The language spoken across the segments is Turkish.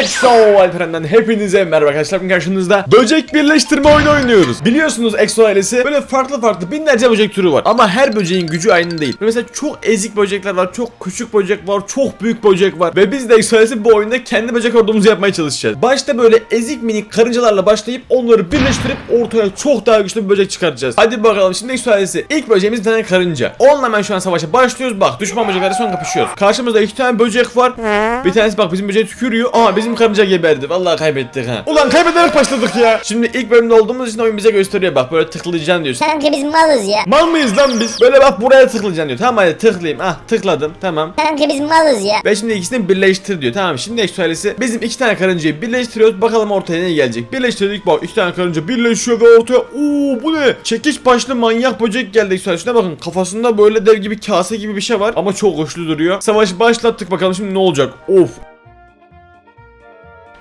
Exo Alperen'den hepinize merhaba arkadaşlar. Karşınızda böcek birleştirme oyunu oynuyoruz. Biliyorsunuz Exo ailesi böyle farklı farklı binlerce böcek türü var. Ama her böceğin gücü aynı değil. Mesela çok ezik böcekler var, çok küçük böcek var, çok büyük böcek var. Ve biz de Exo ailesi bu oyunda kendi böcek ordumuzu yapmaya çalışacağız. Başta böyle ezik minik karıncalarla başlayıp onları birleştirip ortaya çok daha güçlü bir böcek çıkartacağız. Hadi bakalım şimdi Exo ailesi. İlk böceğimiz bir tane karınca. Onunla hemen şu an savaşa başlıyoruz. Bak düşman böceklerle son kapışıyoruz. Karşımızda iki tane böcek var. Bir tanesi bak bizim böceğe tükürüyor. Aa bizim karınca geberdi. Vallahi kaybettik ha. Ulan kaybederek başladık ya. Şimdi ilk bölümde olduğumuz için oyun bize gösteriyor bak böyle tıklayacaksın diyor. Kanka biz malız ya. Mal mıyız lan biz? Böyle bak buraya tıklayacaksın diyor. Tamam hadi tıklayayım. Ah tıkladım. Tamam. Kanka biz malız ya. Ve şimdi ikisini birleştir diyor. Tamam şimdi eksualesi bizim iki tane karıncayı birleştiriyoruz. Bakalım ortaya ne gelecek. Birleştirdik bak iki tane karınca birleşiyor ve ortaya ooo bu ne? Çekiç başlı manyak böcek geldi eksualesine bakın. Kafasında böyle dev gibi kase gibi bir şey var. Ama çok hoşlu duruyor. Savaşı başlattık bakalım şimdi ne olacak. Of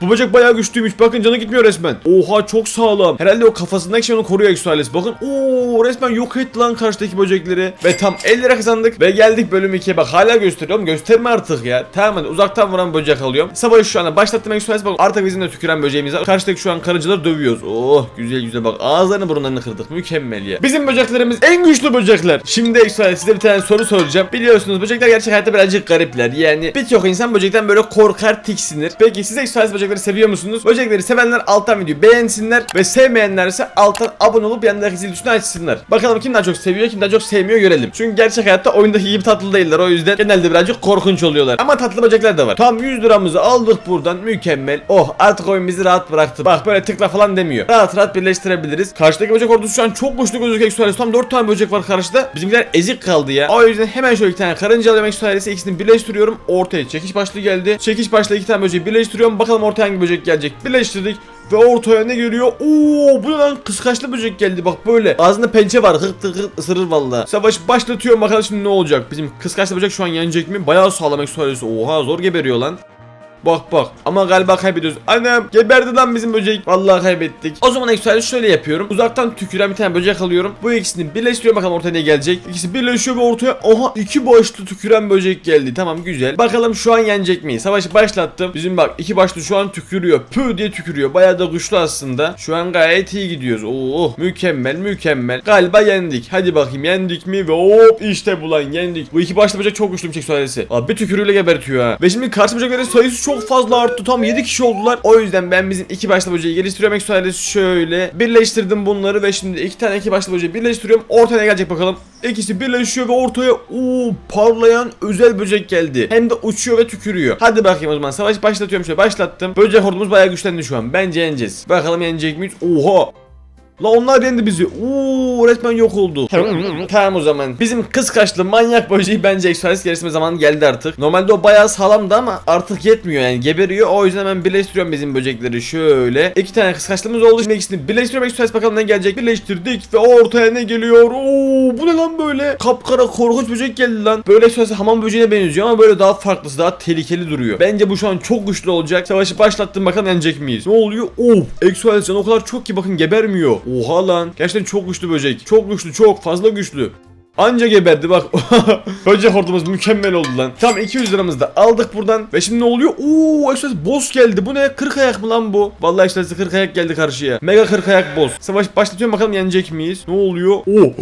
bu böcek bayağı güçlüymüş. Bakın canı gitmiyor resmen. Oha çok sağlam. Herhalde o kafasındaki şey onu koruyor Exuales. Bakın ooo resmen yok etti lan karşıdaki böcekleri. Ve tam 50 lira kazandık. Ve geldik bölüm 2'ye bak hala gösteriyorum. Gösterme artık ya. Tamam hadi uzaktan vuran böcek alıyorum. Savaşı şu anda başlattım Exuales. Bakın artık bizim de tüküren böceğimiz var. Karşıdaki şu an karıncaları dövüyoruz. Oh güzel güzel bak ağızlarını burunlarını kırdık. Mükemmel ya. Bizim böceklerimiz en güçlü böcekler. Şimdi Exuales size bir tane soru soracağım. Biliyorsunuz böcekler gerçek hayatta birazcık garipler. Yani birçok insan böcekten böyle korkar tiksinir. Peki siz Exuales böcekleri seviyor musunuz? Böcekleri sevenler alttan videoyu beğensinler ve sevmeyenler ise alttan abone olup yanındaki zil tuşunu açsınlar. Bakalım kim daha çok seviyor kim daha çok sevmiyor görelim. Çünkü gerçek hayatta oyundaki gibi tatlı değiller o yüzden genelde birazcık korkunç oluyorlar. Ama tatlı böcekler de var. Tam 100 liramızı aldık buradan mükemmel. Oh artık oyun bizi rahat bıraktı. Bak böyle tıkla falan demiyor. Rahat rahat birleştirebiliriz. Karşıdaki böcek ordusu şu an çok güçlü gözüküyor Exuales. Tam 4 tane böcek var karşıda. Bizimkiler ezik kaldı ya. O yüzden hemen şöyle iki tane karınca alıyorum Exuales'i ikisini birleştiriyorum. Ortaya çekiş başlığı geldi. Çekiş başlığı iki tane böceği birleştiriyorum. Bakalım ortaya hangi böcek gelecek. Birleştirdik. Ve ortaya ne geliyor? Oo bu ne lan kıskaçlı böcek geldi bak böyle. Ağzında pençe var hırt hırt ısırır valla. Savaş başlatıyorum bakalım şimdi ne olacak. Bizim kıskaçlı böcek şu an yenecek mi? Bayağı sağlam eksualesi. Oha zor geberiyor lan. Bak bak ama galiba kaybediyoruz. Annem geberdi lan bizim böcek. Vallahi kaybettik. O zaman Exoal'i şöyle yapıyorum. Uzaktan tüküren bir tane böcek alıyorum. Bu ikisini birleştiriyorum bakalım ortaya ne gelecek. İkisi birleşiyor ve ortaya aha iki başlı tüküren böcek geldi. Tamam güzel. Bakalım şu an yenecek miyiz? Savaşı başlattım. Bizim bak iki başlı şu an tükürüyor. Pü diye tükürüyor. Bayağı da güçlü aslında. Şu an gayet iyi gidiyoruz. Oo mükemmel mükemmel. Galiba yendik. Hadi bakayım yendik mi? Ve hop işte bu lan yendik. Bu iki başlı böcek çok güçlü bir çek söylesi. Abi bir tükürüğüyle gebertiyor ha. Ve şimdi karşı böceklerin sayısı çok fazla arttı. Tam 7 kişi oldular. O yüzden ben bizim iki başlı böceği geliştiriyorum. Eksualesi şöyle birleştirdim bunları ve şimdi iki tane iki başlı böceği birleştiriyorum. Ortaya gelecek bakalım. İkisi birleşiyor ve ortaya uuu parlayan özel böcek geldi. Hem de uçuyor ve tükürüyor. Hadi bakayım o zaman savaş başlatıyorum şöyle başlattım. Böcek ordumuz bayağı güçlendi şu an. Bence yeneceğiz. Bakalım yenecek miyiz? Oha. La onlar yendi bizi. Uuu resmen yok oldu. tamam o zaman. Bizim kız kaşlı manyak böceği bence Express geliştirme zamanı geldi artık. Normalde o bayağı sağlamdı ama artık yetmiyor yani geberiyor. O yüzden hemen birleştiriyorum bizim böcekleri şöyle. İki tane kız kaşlımız oldu. Şimdi ikisini birleştiriyorum Express bakalım ne gelecek. Birleştirdik ve ortaya ne geliyor? Oo bu ne lan böyle? Kapkara korkunç böcek geldi lan. Böyle Express hamam böceğine benziyor ama böyle daha farklısı daha tehlikeli duruyor. Bence bu şu an çok güçlü olacak. Savaşı başlattım bakalım yenecek miyiz? Ne oluyor? Of Express o kadar çok ki bakın gebermiyor. Oha lan. Gerçekten çok güçlü böcek. Çok güçlü çok fazla güçlü. Anca geberdi bak. böcek hortumuz mükemmel oldu lan. Tam 200 liramızı da aldık buradan. Ve şimdi ne oluyor? Oo Express boss geldi. Bu ne? 40 ayak mı lan bu? Vallahi Express 40 ayak geldi karşıya. Mega 40 ayak boss. Savaş başlatıyorum bakalım yenecek miyiz? Ne oluyor? Oo.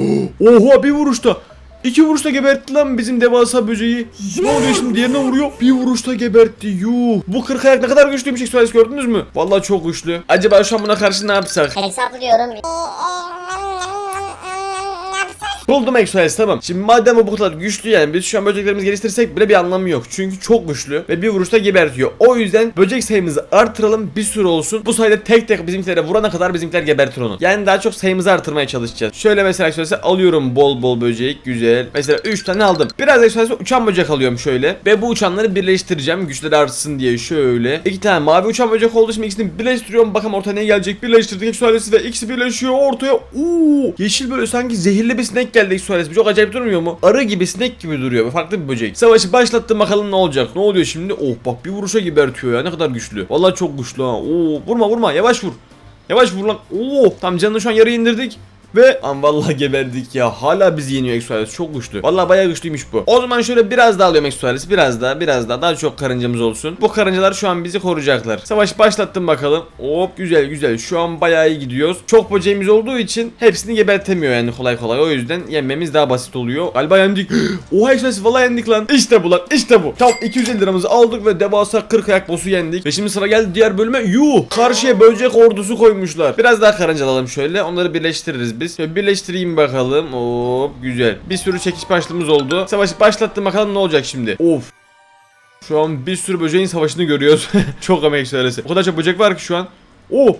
Oha bir vuruşta. İki vuruşta gebertti lan bizim devasa böceği. Ne oluyor şimdi diğerine vuruyor. Bir vuruşta gebertti. Yuh. Bu 40 ayak ne kadar güçlüymüş Express gördünüz mü? Vallahi çok güçlü. Acaba şu an buna karşı ne yapsak? Hesaplıyorum. Buldum Exoales tamam. Şimdi madem bu kadar güçlü yani biz şu an böceklerimizi geliştirsek bile bir anlamı yok. Çünkü çok güçlü ve bir vuruşta gebertiyor. O yüzden böcek sayımızı artıralım bir sürü olsun. Bu sayede tek tek bizimkilere vurana kadar bizimkiler gebertir onu. Yani daha çok sayımızı artırmaya çalışacağız. Şöyle mesela Exoales'e alıyorum bol bol böcek güzel. Mesela 3 tane aldım. Biraz Exoales'e uçan böcek alıyorum şöyle. Ve bu uçanları birleştireceğim güçleri artsın diye şöyle. İki tane mavi uçan böcek oldu şimdi ikisini birleştiriyorum. Bakalım ortaya ne gelecek. Birleştirdik Exoales'i ve ikisi birleşiyor ortaya. Uuu yeşil böyle sanki zehirli bir sinek geldi Exoales. Bu çok acayip durmuyor mu? Arı gibi sinek gibi duruyor. Farklı bir böcek. Savaşı başlattım bakalım ne olacak. Ne oluyor şimdi? Oh bak bir vuruşa gebertiyor ya. Ne kadar güçlü. Vallahi çok güçlü ha. Oo vurma vurma yavaş vur. Yavaş vur lan. Oo tam canını şu an yarı indirdik. Ve an vallahi geberdik ya. Hala bizi yeniyor Exoales. Çok güçlü. Vallahi bayağı güçlüymüş bu. O zaman şöyle biraz daha alıyorum Exoales. Biraz daha biraz daha daha çok karıncamız olsun. Bu karıncalar şu an bizi koruyacaklar. Savaş başlattım bakalım. Hop güzel güzel. Şu an bayağı iyi gidiyoruz. Çok böceğimiz olduğu için hepsini gebertemiyor yani kolay kolay. O yüzden yenmemiz daha basit oluyor. Galiba yendik. Oha Exoales vallahi yendik lan. İşte bu lan. İşte bu. Tam 250 liramızı aldık ve devasa 40 ayak boss'u yendik. Ve şimdi sıra geldi diğer bölüme. Yuh! Karşıya böcek ordusu koymuşlar. Biraz daha karınca alalım şöyle. Onları birleştiririz biz. Şöyle birleştireyim bakalım. Hop güzel. Bir sürü çekiş başlığımız oldu. Savaşı başlattım bakalım ne olacak şimdi. Of. Şu an bir sürü böceğin savaşını görüyoruz. çok emek söylesi. O kadar çok böcek var ki şu an. Oh!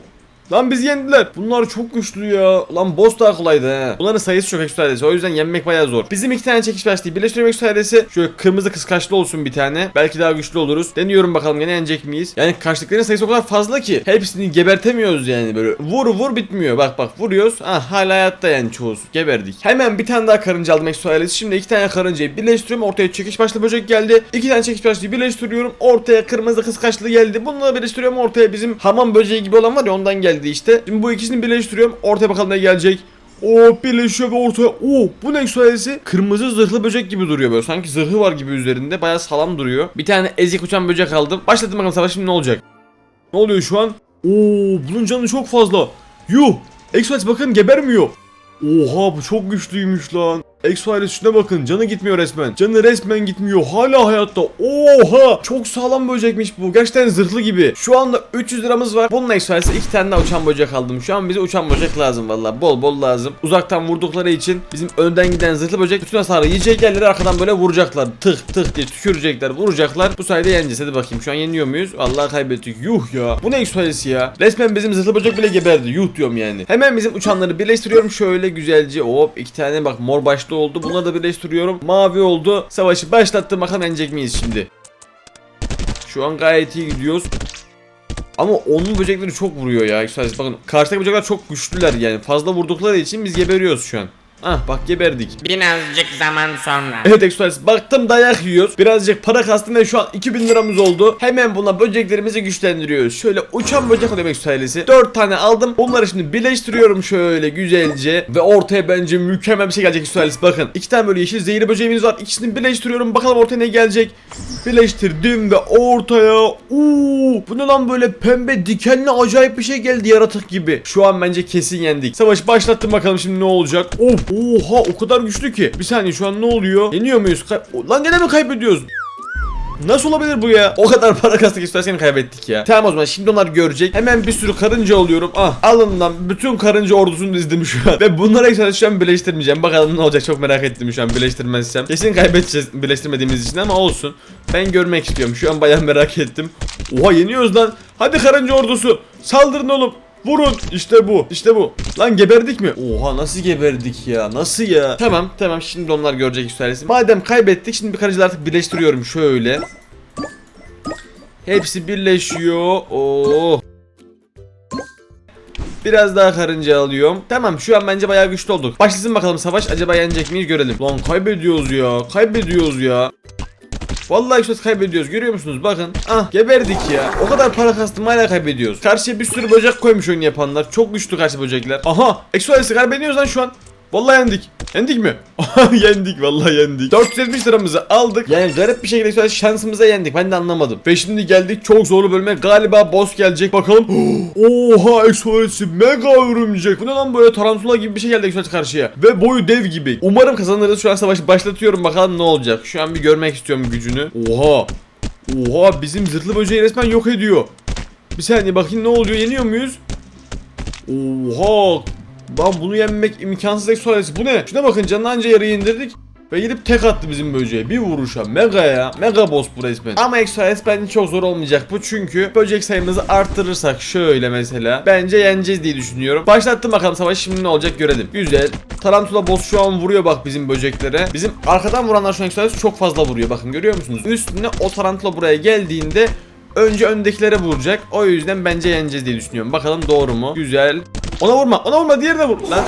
Lan bizi yendiler. Bunlar çok güçlü ya. Lan boss daha kolaydı he. Bunların sayısı çok ekstra adresi. O yüzden yenmek bayağı zor. Bizim iki tane çekiş başlığı birleştirmek ekstra adresi. Şöyle kırmızı kıskaçlı olsun bir tane. Belki daha güçlü oluruz. Deniyorum bakalım gene yenecek miyiz? Yani kaçlıkların sayısı o kadar fazla ki. Hepsini gebertemiyoruz yani böyle. Vur vur bitmiyor. Bak bak vuruyoruz. Ah hala hayatta yani çoğusu. Geberdik. Hemen bir tane daha karınca aldım ekstra adresi. Şimdi iki tane karıncayı birleştiriyorum. Ortaya çekiş başlı böcek geldi. İki tane çekiş başlığı birleştiriyorum. Ortaya kırmızı kıskaçlı geldi. Bunları birleştiriyorum. Ortaya bizim hamam böceği gibi olan var ya ondan geldi işte. Şimdi bu ikisini birleştiriyorum. Ortaya bakalım ne gelecek. O birleşiyor ve ortaya. Oo bu ne eksualesi? Kırmızı zırhlı böcek gibi duruyor böyle. Sanki zırhı var gibi üzerinde. Bayağı sağlam duruyor. Bir tane ezik uçan böcek aldım. Başladım bakalım savaş şimdi ne olacak? Ne oluyor şu an? Oo bunun canı çok fazla. Yuh! Exoales bakın gebermiyor. Oha bu çok güçlüymüş lan. Exoales şuna bakın canı gitmiyor resmen. Canı resmen gitmiyor. Hala hayatta. Oha! Çok sağlam böcekmiş bu. Gerçekten zırhlı gibi. Şu anda 300 liramız var. Bunun Exoales'e iki tane daha uçan böcek aldım. Şu an bize uçan böcek lazım valla. Bol bol lazım. Uzaktan vurdukları için bizim önden giden zırhlı böcek bütün hasarı yiyecek yerleri arkadan böyle vuracaklar. Tık tık diye tükürecekler. Vuracaklar. Bu sayede yeneceğiz. Hadi bakayım. Şu an yeniyor muyuz? Vallahi kaybettik. Yuh ya. Bu ne Exoales ya? Resmen bizim zırhlı böcek bile geberdi. Yuh diyorum yani. Hemen bizim uçanları birleştiriyorum. Şöyle güzelce. Hop iki tane bak mor başlı oldu. Bunları da birleştiriyorum. Mavi oldu. Savaşı başlattım. Bakalım yenecek miyiz şimdi? Şu an gayet iyi gidiyoruz. Ama onun böcekleri çok vuruyor ya. Bakın karşıdaki böcekler çok güçlüler yani. Fazla vurdukları için biz geberiyoruz şu an. Ah bak geberdik. Birazcık zaman sonra. Evet Express baktım dayak yiyoruz. Birazcık para kastım ve şu an 2000 liramız oldu. Hemen buna böceklerimizi güçlendiriyoruz. Şöyle uçan böcek alıyorum Express'i. 4 tane aldım. Bunları şimdi birleştiriyorum şöyle güzelce. Ve ortaya bence mükemmel bir şey gelecek Express. Bakın iki tane böyle yeşil zehirli böceğimiz var. İkisini birleştiriyorum. Bakalım ortaya ne gelecek. Birleştirdim ve ortaya. Uuu bu ne lan böyle pembe dikenli acayip bir şey geldi yaratık gibi. Şu an bence kesin yendik. Savaş başlattım bakalım şimdi ne olacak. Of oha o kadar güçlü ki. Bir saniye şu an ne oluyor? Yeniyor muyuz? Kay- lan gene mi kaybediyoruz? Nasıl olabilir bu ya? O kadar para kastık istersen kaybettik ya. Tamam o zaman şimdi onlar görecek. Hemen bir sürü karınca alıyorum. Ah alından bütün karınca ordusunu dizdim şu an. Ve bunları ekstra şu an birleştirmeyeceğim. Bakalım ne olacak çok merak ettim şu an birleştirmezsem. Kesin kaybedeceğiz birleştirmediğimiz için ama olsun. Ben görmek istiyorum. Şu an bayağı merak ettim. Oha yeniyoruz lan. Hadi karınca ordusu. Saldırın oğlum. Vurun işte bu işte bu Lan geberdik mi? Oha nasıl geberdik ya nasıl ya Tamam tamam şimdi onlar görecek yükselsin Madem kaybettik şimdi bir karıncıları artık birleştiriyorum şöyle Hepsi birleşiyor Oo. Biraz daha karınca alıyorum. Tamam şu an bence bayağı güçlü olduk. Başlasın bakalım savaş. Acaba yenecek miyiz görelim. Lan kaybediyoruz ya. Kaybediyoruz ya. Vallahi işte kaybediyoruz görüyor musunuz? Bakın ah geberdik ya. O kadar para kastım hala kaybediyoruz. Karşıya bir sürü böcek koymuş oyun yapanlar. Çok güçlü karşı böcekler. Aha Exoales'i kaybediyoruz lan şu an Vallahi yendik. Yendik mi? yendik vallahi yendik. 470 liramızı aldık. Yani garip bir şekilde şansımıza yendik. Ben de anlamadım. Ve şimdi geldik çok zorlu bölüme. Galiba boss gelecek. Bakalım. Oha Exoales'i mega örümcek. Bu ne lan böyle tarantula gibi bir şey geldi Exoales karşıya. Ve boyu dev gibi. Umarım kazanırız. Şu an savaşı başlatıyorum. Bakalım ne olacak. Şu an bir görmek istiyorum gücünü. Oha. Oha bizim zırhlı böceği resmen yok ediyor. Bir saniye bakayım ne oluyor? Yeniyor muyuz? Oha Lan bunu yenmek imkansız eksualesi. Bu ne? Şuna bakın canını anca yarı indirdik. Ve gidip tek attı bizim böceğe. Bir vuruşa. Mega ya. Mega boss bu resmen. Ama Exoales bence çok zor olmayacak bu. Çünkü böcek sayımızı arttırırsak şöyle mesela. Bence yeneceğiz diye düşünüyorum. Başlattım bakalım savaş şimdi ne olacak görelim. Güzel. Tarantula boss şu an vuruyor bak bizim böceklere. Bizim arkadan vuranlar şu an Exoales çok fazla vuruyor. Bakın görüyor musunuz? Üstüne o tarantula buraya geldiğinde önce öndekilere vuracak. O yüzden bence yeneceğiz diye düşünüyorum. Bakalım doğru mu? Güzel. Ona vurma. Ona vurma. Diğerine vur. Lan.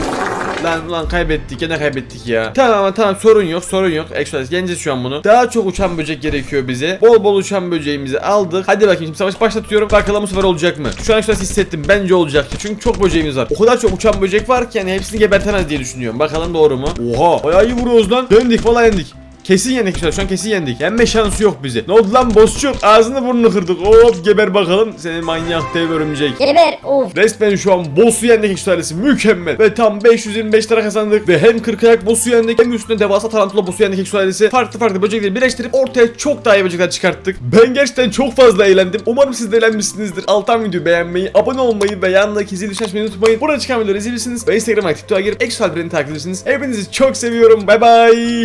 Lan lan kaybettik gene kaybettik ya. Tamam ama tamam sorun yok sorun yok. Exodus yeneceğiz şu an bunu. Daha çok uçan böcek gerekiyor bize. Bol bol uçan böceğimizi aldık. Hadi bakayım şimdi savaş başlatıyorum. Bakalım bu sefer olacak mı? Şu an Exodus hissettim. Bence olacak. Çünkü çok böceğimiz var. O kadar çok uçan böcek var ki yani hepsini gebertemez diye düşünüyorum. Bakalım doğru mu? Oha bayağı iyi vuruyoruz lan. Yendik valla yendik. Kesin yendik şu an. Şu an kesin yendik. Yenme şansı yok bize. Ne oldu lan bossçuk? Ağzını burnunu kırdık. Hop geber bakalım. Senin manyak dev örümcek. Geber. Uf. Resmen şu an boss'u yendik ekstralesi mükemmel. Ve tam 525 lira kazandık. Ve hem 40 ayak boss'u yendik hem üstüne devasa tarantula boss'u yendik ekstralesi. Farklı farklı böcekleri birleştirip ortaya çok daha iyi böcekler çıkarttık. Ben gerçekten çok fazla eğlendim. Umarım siz de eğlenmişsinizdir. Alttan videoyu beğenmeyi, abone olmayı ve yanındaki zil düşen unutmayın. Burada çıkan videoları izleyebilirsiniz. Ve Instagram'a TikTok'a girip Brand'i takip edebilirsiniz. Hepinizi çok seviyorum. Bay bay.